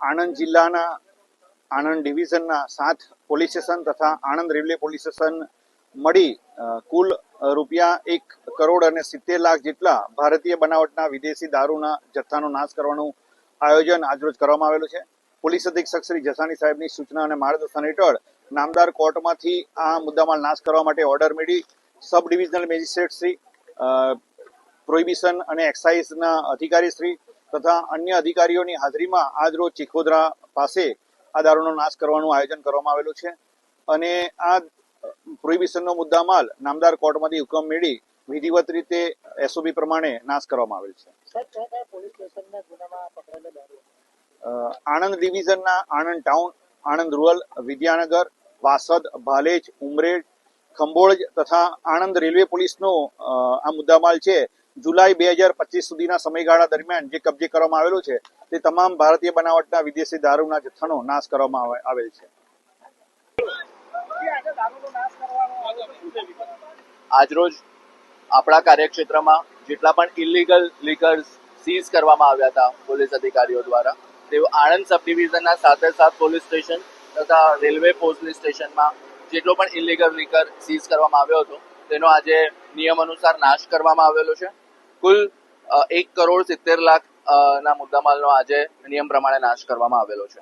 આણંદ જિલ્લાના, આણંદ ડિવિઝનના સાત police station તથા આણંદ રેલવે પોલીસ સ્ટેશન મળી કુલ રૂપિયા એક કરોડ અને સિત્તેર લાખ જેટલા ભારતીય બનાવટના વિદેશી દારૂના જથ્થાનો નાશ કરવાનું આયોજન આજરોજ કરવામાં આવેલું છે. પોલીસ અધિક્ષક શ્રી જસાણી સાહેબની સૂચના અને માર્ગદર્શન હેઠળ નામદાર કોર્ટમાંથી આ મુદ્દામાલ નાશ કરવા માટે ઓર્ડર મેળવી sub divisional magistrate Shri prohibition અને એક્સાઇઝના અધિકારી શ્રી તથા અન્ય અધિકારીઓની હાજરીમાં આજરોજ ચીખોદરા પાસે આ દારૂનો નાશ કરવાનું આયોજન કરવામાં આવેલું છે. અને આ પ્રોહિબિશનનો મુદ્દામાલ નામદાર કોર્ટમાંથી હુકમ મેળવી વિધિવત રીતે એસઓબી પ્રમાણે નાશ કરવામાં આવેલ છે. આણંદ ડિવિઝનના આણંદ ટાઉન આણંદ રૂરલ વિદ્યાનગર વાસદ ભાલેજ ઉમરેડ ખંભોળજ તથા આણંદ રેલવે પોલીસનો આ મુદ્દામાલ છે. જુલાઈ બે હજાર પચીસ સુધીના સમયગાળા દરમિયાન જે કબજે કરવામાં આવેલું છે, તે તમામ ભારતીય બનાવટના વિદેશી દારૂના જથ્થાનો નાશ કરવામાં આવે- આવેલ છે. આજરોજ આપણા કાર્યક્ષેત્રમાં જેટલા પણ ઇલીગલ લીકર્સ સીઝ કરવામાં આવ્યા હતા પોલીસ અધિકારીઓ દ્વારા, તેઓ આણંદ સબ ડિવિઝનના સાથે સાથ પોલીસ સ્ટેશન તથા રેલવે પોલીસ સ્ટેશનમાં જેટલો પણ ઇલીગલ લીકર સીઝ કરવામાં આવ્યો હતો, તેનો આજે નિયમ અનુસાર નાશ કરવામાં આવેલો છે. કુલ એક કરોડ સિત્તેર લાખ ના મુદ્દામાલનો આજે નિયમ પ્રમાણે નાશ કરવામાં આવેલો છે.